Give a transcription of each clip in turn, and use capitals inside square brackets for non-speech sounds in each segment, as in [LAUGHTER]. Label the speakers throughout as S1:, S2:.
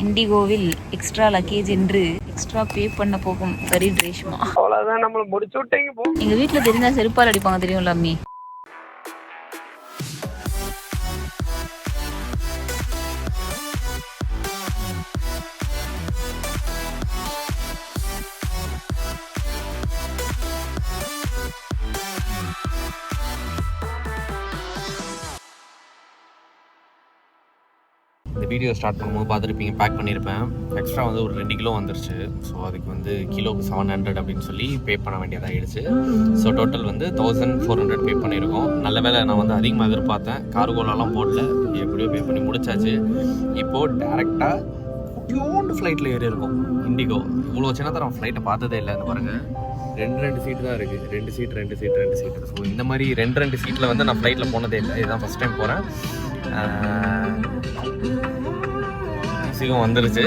S1: இண்டிகோவில் extra luggage என்று extra pay பண்ண போகும். கரீட் ரேஷ்மா
S2: அவ்வளவுதான் நம்மள முடிச்சு விட்டீங்க போ.
S1: எங்க வீட்ல தெரிஞ்சா செருப்பால் அடிப்பாங்க தெரியும்ல அம்மி?
S3: வீடியோ ஸ்டார்ட் பண்ணும்போது பார்த்துருப்பீங்க பேக் பண்ணியிருப்பேன். எக்ஸ்ட்ரா வந்து ஒரு ரெண்டு கிலோ வந்துருச்சு. ஸோ அதுக்கு வந்து கிலோக்கு செவன் ஹண்ட்ரட் அப்படின்னு சொல்லி பே பண்ண வேண்டியதாகிடுச்சு ஸோ டோட்டல் வந்து தௌசண்ட் ஃபோர் ஹண்ட்ரட் பே பண்ணியிருக்கோம். நல்ல வேலை நான் வந்து அதிகமாக எதிர்பார்த்தேன். கார்கோலெல்லாம் போடல. எப்படியோ பே பண்ணி முடிச்சாச்சு. இப்போது டேரெக்டாக குட்டியோண்டு ஃப்ளைட்டில் ஏறி இருக்கோம். இண்டிகோ இவ்வளோ சின்னத்தரம் ஃப்ளைட்டை பார்த்ததே இல்லை. பாருங்கள் ரெண்டு ரெண்டு சீட்டு தான் இருக்குது ரெண்டு சீட் ரெண்டு சீட் ரெண்டு சீட் ஸோ இந்த மாதிரி ரெண்டு ரெண்டு சீட்டில் வந்து நான் ஃப்ளைட்டில் போனதே இல்லை. இதுதான் ஃபஸ்ட் டைம் போகிறேன் மியூசிக்கும் வந்துருச்சு.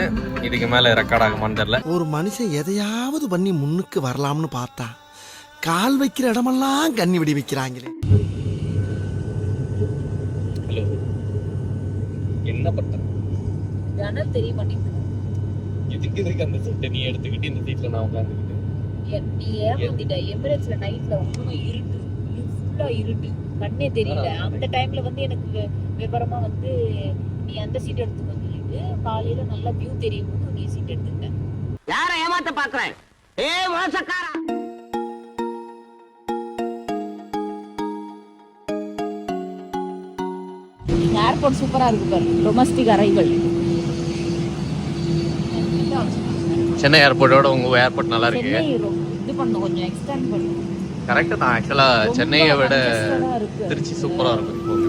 S3: இதுக்கு மேலே ரெக்கார்ட் ஆகுமான்னு தெரில
S4: ஒரு மனுஷன் எதையாவது பண்ணி முன்னுக்கு வரலாம்னு பார்த்தா கால் வைக்கிற இடமெல்லாம் கண்ணி விடி வைக்கிறாங்களே.
S3: ஹலோ என்ன பண்ண
S1: ஜன்னல் தெரிய மாட்டேங்குது
S3: எதுக்கு இதுக்கு அந்த சீட்டை நீ எடுத்துக்கிட்டு இந்த சீட்டில் நான் உட்காந்துக்கிட்டு
S1: நீ ஏமாத்திட்ட. எமிரேட்ஸ்ல நைட்ல ஒண்ணுமே இருட்டு. ஃபுல்லா இருட்டு. கண்ணே தெரியல. அந்த டைம்ல வந்து எனக்கு விவரமா வந்து நீ அந்த சீட் எடுத்துக்க சொல்லிட்டு காலையில நல்லா வியூ தெரியும் போது நீ சீட் எடுத்துக்கிட்ட
S5: யார ஏமாத்த பாக்குறேன் ஏ மோசக்காரா?
S1: ஏர்போர்ட் சூப்பரா இருக்கு பாரு. டொமஸ்டிக் அரைவல்
S3: சென்னை ஏர்போர்ட்டோட உங்கள் ஏர்போர்ட் நல்லா இருக்கு.
S1: இது பண்ணும் கொஞ்சம் எக்ஸ்டெண்ட் பண்ணும்
S3: கரெக்டு தான். ஆக்சுவலாக
S1: ரொம்ப
S3: சென்னையை விட. திருச்சி சூப்பராக இருக்கும்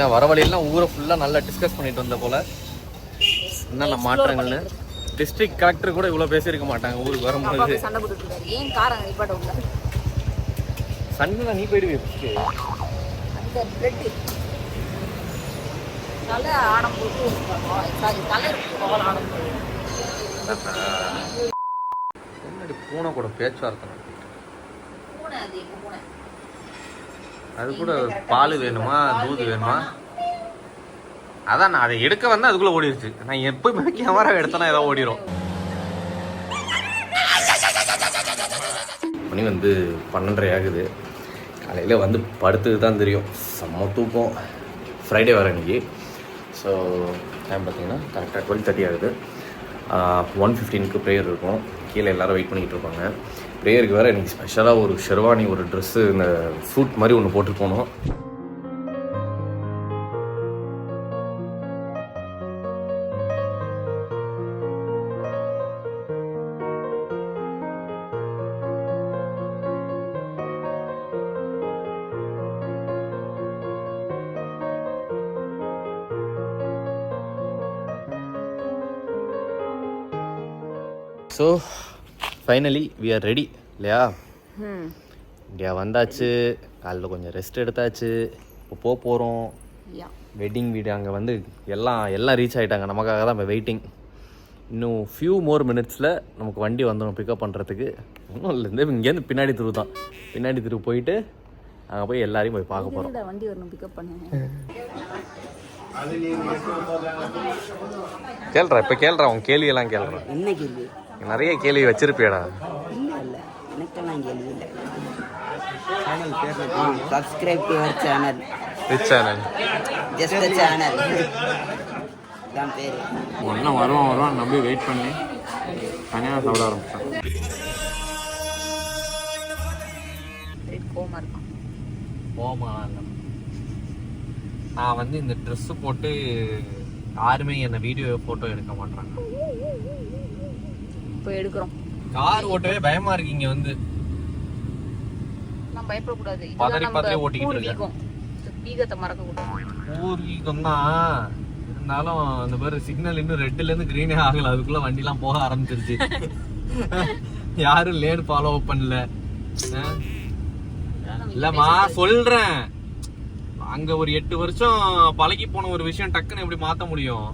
S3: என்ன வர வழியெல்லாம் ஊரை ஃபுல்லாக நல்லா டிஸ்கஸ் பண்ணிட்டு வந்த போல. என்னென்ன மாற்றங்கள்னு? டிஸ்ட்ரிக்ட் கலெக்டர் கூட இவ்வளோ பேசியிருக்க மாட்டாங்க ஊருக்கு வரும்போது.
S1: சண்டை
S3: நீ போயிடுவே ஃபஸ்ட்டு
S1: அந்த பிரெட் தலை ஆடம் போட்டு சாரி தலை இருக்கு அவள் ஆடம் போட்டு
S3: என்னடி பூனை கூட பேச்சுவார்த்தை
S1: பூனை அது பூனை?
S3: அது கூட பால் வேணுமா? தூது வேணுமா? அதான் நான் அதை எடுக்க வந்து அதுக்குள்ள ஓடிடுச்சு நான் எப்பவுமே கேமரா எடுத்தேன்னா ஏதோ ஓடிடும் மணி வந்து பன்னெண்டரை ஆகுது. காலையில் வந்து படுத்துக்கு தான் தெரியும். செம்ம தூக்கம். ஃப்ரைடே வர இன்னைக்கு. ஸோ டைம் பார்த்தீங்கன்னா கரெக்டாக டுவெல் தேர்ட்டி ஆகுது. ஒன் ஃபிஃப்டீனுக்கு ப்ரேயர் இருக்கும். கீழே எல்லாரும் வெயிட் பண்ணிகிட்டு இருப்பாங்க. ப்ரேயருக்கு வேறு எனக்கு ஸ்பெஷலாக ஒரு ஷெர்வானி ஒரு ட்ரெஸ்ஸு இந்த சூட் மாதிரி ஒன்று போட்டு போகணும் so finally we are ready இல்லையா? இந்தியா வந்தாச்சு காலைல கொஞ்சம் ரெஸ்ட் எடுத்தாச்சு இப்போ போக போகிறோம்
S1: யா
S3: வெட்டிங் வீடு அங்கே வந்து எல்லாம் எல்லாம் ரீச் ஆகிட்டாங்க நமக்காக தான் இப்போ வெயிட்டிங் இன்னும் ஃபியூ மோர் மினிட்ஸில் நமக்கு வண்டி வந்துடும் பிக்கப் பண்ணுறதுக்கு ஒன்றும் இல்லை இந்த இங்கேருந்து பின்னாடி தெரு தான். பின்னாடி தெரு போயிட்டு அங்கே போய் எல்லாரையும் போய் பார்க்க போகிறோம்
S1: வண்டி வரணும் பிக்கப் பண்ணு?
S3: கேள்றா இப்போ கேள்றா உன் கேள்வியெல்லாம் கேள்றா.
S5: என்ன கேள்வி
S3: நிறைய கேள்வி வச்சிருப்பியடா.
S5: இல்ல இல்ல எனக்கெல்லாம் கேள்வி இல்லை. Subscribe to our channel
S3: rich channel
S5: just channel தான் பேரு.
S3: ஒன்றும் வருவான் வருவான் நம்பி வெயிட் பண்ணி. தனியாக சாப்பிட ஆரம்பிச்சான். நான் வந்து இந்த ட்ரெஸ்ஸு போட்டு யாருமே என்னை வீடியோ ஃபோட்டோ எடுக்க மாட்டாங்க
S1: இப்போ எடுக்கிறோம்.
S3: கார் ஓட்டவே பயமா இருக்கு இங்க வந்து.
S1: நான் பயப்படக்கூடாது.
S3: பதறி பதறி
S1: நம்ம
S3: ஓட்டிக்கிட்டு இருக்க.
S1: பூர்வீகம். இந்த பீகத்தை மறக்க கூடாது
S3: பூர்வீகம் தான் இருந்தாலும் அந்த பேர் சிக்னல் இன்னும் ரெட்ல இருந்து கிரீனே ஆகல. அதுக்குள்ள வண்டிலாம் போக ஆரம்பிச்சிருச்சு. [LAUGHS] யாரும் லேன் ஃபாலோ பண்ணல.
S1: நம்ம
S3: இல்லம்மா. சொல்றேன். அங்க ஒரு எட்டு வருஷம் பழகி போன ஒரு விஷயம் டக்குன்னு எப்படி மாத்த முடியும்?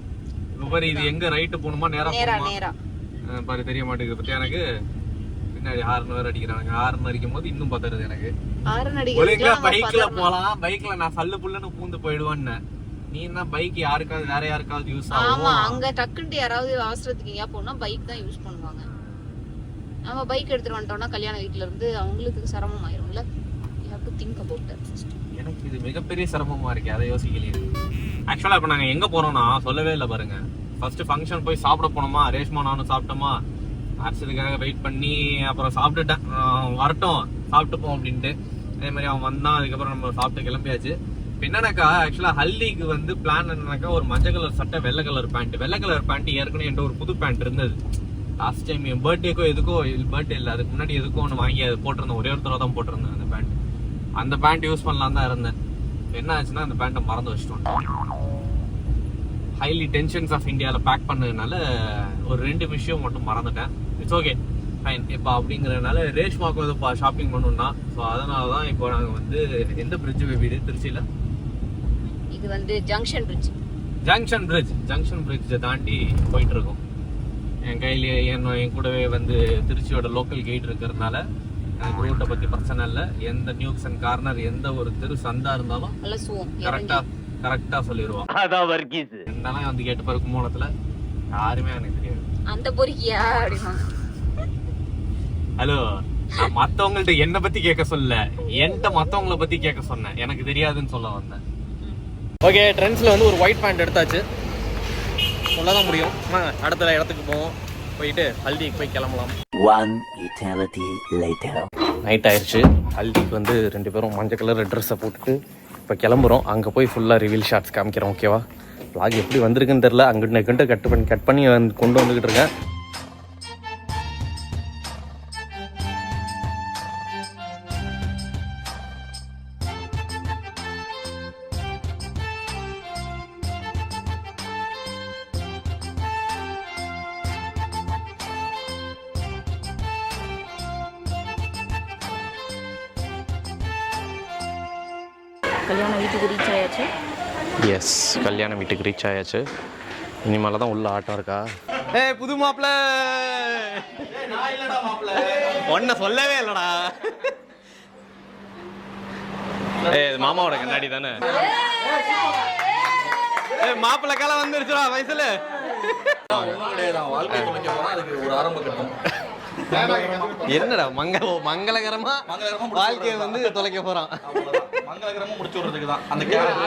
S3: இது எங்க ரைட்டு போகணுமா நேரா
S1: நேரா
S3: போகணுமா? பாரு தெரிய மாட்டேங்குது பத்தி எனக்கு? பின்னாடி ஹார்ன் வேற அடிக்கிறாங்க ஹார்ன் அடிக்கும் போது இன்னும் பத்தருது எனக்கு. ஒழுங்கா பைக்ல போலாம். பைக்ல நான் சல்லு புல்லுன்னு பூந்து போயிடுவேன்னு. நீ என்ன பைக் யாருக்காவது வேற யாருக்காவது யூஸ்
S1: ஆமா
S3: ஆகும்
S1: அங்க டக்குன்ட்டு யாராவது அவசரத்துக்கு எங்கேயா போனா பைக் தான் யூஸ் பண்ணுவாங்க. நம்ம பைக் எடுத்துட்டு வந்துட்டோம்னா கல்யாண வீட்ல இருந்து அவங்களுக்கு சிரமம் ஆயிரும்ல? You have to think about that
S3: எனக்கு இது மிகப்பெரிய சிரமமா இருக்கு. அதை யோசிக்கலையே. ஆக்சுவலா இப்ப நாங்க எங்க போறோம்னா சொல்லவே இல்லை பாருங்க. ஃபர்ஸ்ட் ஃபங்க்ஷன் போய் சாப்பிட போனோமா? ரேஷ்மா நானும் சாப்பிட்டோமா? அரிசதுக்காக வெயிட் பண்ணி அப்புறம் சாப்பிட்டுட்டேன். வரட்டும் வரட்டும் சாப்பிட்டுப்போம் அப்படின்ட்டு. அதே மாதிரி அவன் வந்தான் அதுக்கப்புறம் நம்ம சாப்பிட்டு கிளம்பியாச்சு. என்னன்னாக்கா ஆக்சுவலா ஹல்திக்கு வந்து பிளான் என்னன்னாக்கா ஒரு மஞ்சள் கலர் சட்டை வெள்ளை கலர் பேண்ட் வெள்ளை கலர் பேண்ட் ஏற்கனவே என்ற ஒரு புது பேண்ட் இருந்தது. லாஸ்ட் டைம் என் பர்த்டேக்கோ எதுக்கோ பர்த்டே இல்லை. அதுக்கு முன்னாடி எதுக்கோ ஒன்று வாங்கி அது போட்டிருந்தேன். ஒரே ஒரு தடவை தான் போட்டிருந்தேன் அந்த பேண்ட் அந்த பேண்ட் யூஸ் பண்ணலாம் தான் இருந்தேன். என்ன ஆச்சுன்னா அந்த பேண்ட்டை மறந்து வச்சிட்டோம். ஹைலி டென்ஷன்ஸ் ஆஃப் இந்தியாவில் பேக் பண்ணதுனால ஒரு ரெண்டு விஷயம் மட்டும் மறந்துட்டேன். இட்ஸ் ஓகே ஃபைன் இப்போ அப்படிங்கிறதுனால ரேஷ்மாக்கு வந்து ஷாப்பிங் பண்ணணும்னா ஸோ அதனால தான் இப்போ நாங்கள் வந்து எந்த பிரிட்ஜ் வீடு? திருச்சியில்?
S1: இது வந்து junction bridge
S3: junction bridge junction பிரிட்ஜை தாண்டி போயிட்டு இருக்கோம் என் கையில என் என் கூடவே வந்து திருச்சியோட லோக்கல் கைட் இருக்கிறதுனால எனக்கு ரூட்டை பற்றி பிரச்சனை இல்லை. எந்த நியூக்ஸ் அண்ட் கார்னர் எந்த ஒரு தெரு சந்தா இருந்தாலும்
S1: சுவம்.
S3: கரெக்டா சொல்லிடுவான்
S5: அதான் வர்க்கீஸ்
S3: என்னெல்லாம் வந்து கேட்டு பாரு கும்போணத்துல யாருமே எனக்கு தெரியாது.
S1: அந்த பொறுக்கியா அப்படிமா.
S3: ஹலோ மத்தவங்கள்ட்ட என்ன பத்தி கேட்க சொல்ல என்கிட்ட மத்தவங்கள பத்தி கேட்க சொன்னேன். எனக்கு தெரியாதுன்னு சொல்ல வந்தேன். ஓகே ட்ரெண்ட்ஸ்ல வந்து ஒரு ஒயிட் பேண்ட் எடுத்தாச்சு. சொல்லதான் முடியும். அடுத்த இடத்துக்கு போவோம். போயிட்டு ஹல்திக்கு போய் கிளம்பலாம்.
S5: One eternity later.
S3: நைட் ஆயிடுச்சு ஹல்திக்கு வந்து ரெண்டு பேரும் மஞ்சள் கலர் ட்ரெஸ்ஸை போட்டுட்டு இப்போ கிளம்புறோம். அங்கே போய் ஃபுல்லாக ரிவீல் ஷார்ட்ஸ் காமிக்கிறோம் ஓகேவா ப்ளாக் எப்படி வந்திருக்குன்னு தெரில அங்கிட்ட கிட்ட கட் பண்ணி கட் பண்ணி வந்து கொண்டு வந்துக்கிட்டு இருக்கேன்.
S1: கல்யாண வீட்டுக்கு ரீச் ஆயாச்சு?
S3: எஸ் கல்யாண வீட்டுக்கு ரீச் ஆயாச்சு. இனிமேல தான் உள்ள ஆட்டம் இருக்கா? ஏய் புது மாப்பிள்ள ஒன்ன சொல்லவே இல்லடா. இது மாமாவோட கண்ணாடி தானே? ஏய் மாப்பிள்ள காலம் வந்துருச்சுடா வயசுல. என்னடா மங்க மங்களகரமா? வாழ்க்கையை வந்து தொலைக்க போறான்.
S6: மங்களகரமா முடிச்சு விடுறதுக்கு தான். அந்த கேரக்டர்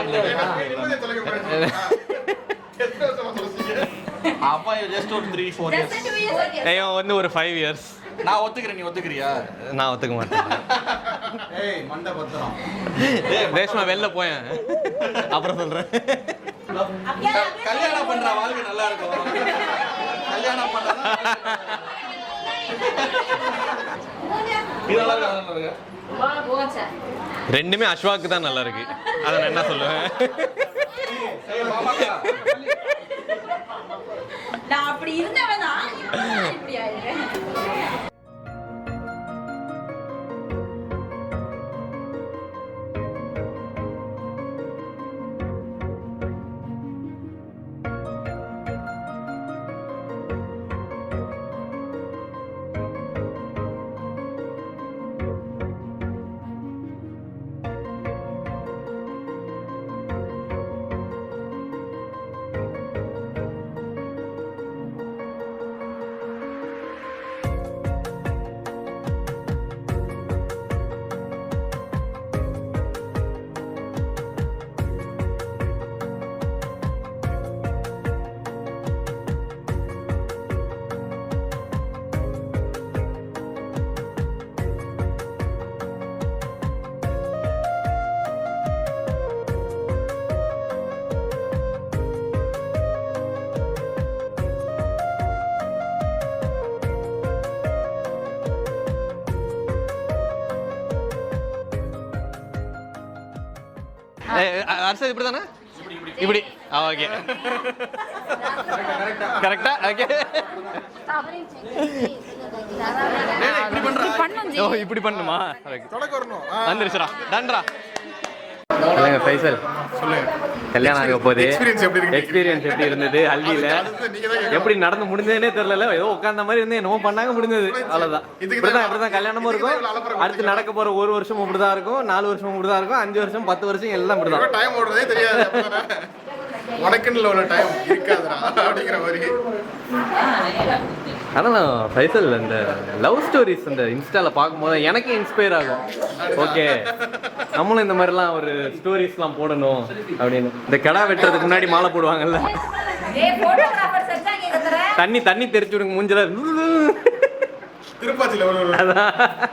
S6: அப்பா ஜஸ்ட் ஒரு த்ரீ ஃபோர் இயர்ஸ்
S3: ஐயோ வந்து ஒரு ஃபைவ் இயர்ஸ்
S6: நான் ஒத்துக்கிறேன் நீ ஒத்துக்கிறியா?
S3: நான் ஒத்துக்க மாட்டேன்.
S6: ஏய் மண்டை பத்திரம்.
S3: ரேஷ்மா வெளில போயேன். அப்புறம் சொல்றேன்.
S6: கல்யாணம் பண்ற வாழ்க்கை நல்லா இருக்கும். கல்யாணம்
S3: ரெண்டுமே அஸ்வாக்கு தான் நல்லா இருக்கு. அதை நான் என்ன சொல்லுவேன்.
S7: நான் அப்படி இருந்தவன்?
S3: அரசு இப்படி தானே இப்படி. ஓகே. கரெக்டா? ஓகே. ஓ இப்படி பண்ணுமா? வந்துருச்சுடா டன்ரா. இல்லைங்க ஃபைசல். கல்யாணம் ஆக போகுது. எக்ஸ்பீரியன்ஸ் எப்படி இருந்தது? ஹல்தியில எப்படி நடந்து முடிஞ்சதுனே தெரியல ஏதோ உட்கார்ந்த மாதிரி இருந்து என்னமோ பண்ணாங்க முடிஞ்சது. அவ்வளவுதான். இப்படிதான் இப்படிதான் கல்யாணமும் இருக்கும். அடுத்து நடக்க போற ஒரு வருஷமும் இப்படிதான் இருக்கும். நாலு வருஷமும் இப்படிதான் இருக்கும். அஞ்சு வருஷம் பத்து வருஷம் எல்லாம் இப்படிதான்.
S8: டைம் ஓடுறதே தெரியாது. உனக்குன்னு உள்ள டைம் இருக்காதுடா அப்படிங்கிற மாதிரி.
S3: அதான் ஃபைசல் இந்த லவ் ஸ்டோரிஸ் இந்த இன்ஸ்டால பார்க்கும்போது எனக்கு இன்ஸ்பயர் ஆகும். ஓகே நம்மளும் இந்த மாதிரிலாம் ஒரு ஸ்டோரிஸ்லாம் போடணும் அப்படின்னு. இந்த கடா வெட்டுறதுக்கு முன்னாடி மாலை போடுவாங்கல்ல. தண்ணி தண்ணி தெரிச்சு விடுங்க மூஞ்சில. அதான்.